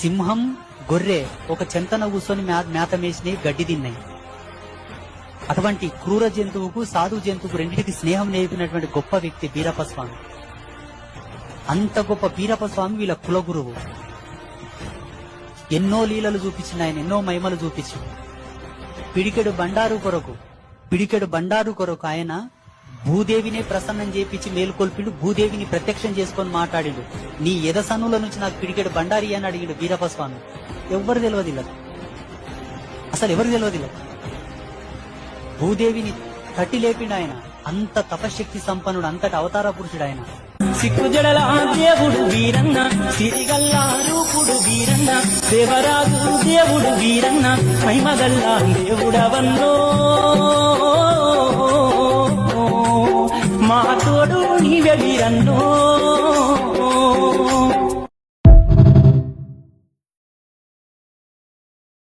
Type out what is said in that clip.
సింహం గొర్రె ఒక చెంతన కూర్చొని మేత మేసినవి గడ్డి తిన్నాయి. అటువంటి క్రూర జంతువుకు సాధు జంతువుకు రెండింటికి స్నేహం నేర్పినటువంటి గొప్ప వ్యక్తి బీరప్ప స్వామి అంత గొప్ప బీరప్ప స్వామి వీళ్ళ కులగురువు. ఎన్నో లీలలు చూపించిన ఆయన ఎన్నో మహిమలు చూపించు పిడికెడు బండారు కొరకు పిడికెడు బండారు కొరకు ఆయన భూదేవినే ప్రసన్నం చేపించి మేలుకొల్పిండు భూదేవిని ప్రత్యక్షం చేసుకొని మాట్లాడిండు. నీ ఎదసనుల నుంచి నాకు పిడికెడు బండారి అని అడిగిండు వీరప్ప స్వామి ఎవ్వరు తెలియదు ఇలా అసలు ఎవరు తెలియదు ఇలా భూదేవిని తట్టి లేపిండు ఆయన. అంత తపశక్తి సంపన్నుడు అంతటి అవతార పురుషుడు ఆయన. సిక్కుజడల దేవుడు వీరన్న సిరిగల్లా రూపుడు వీరన్న దేవరాజు దేవుడు వీరన్న మహిమగల్లా దేవుడవన్నో நீ வெளிரன்னோ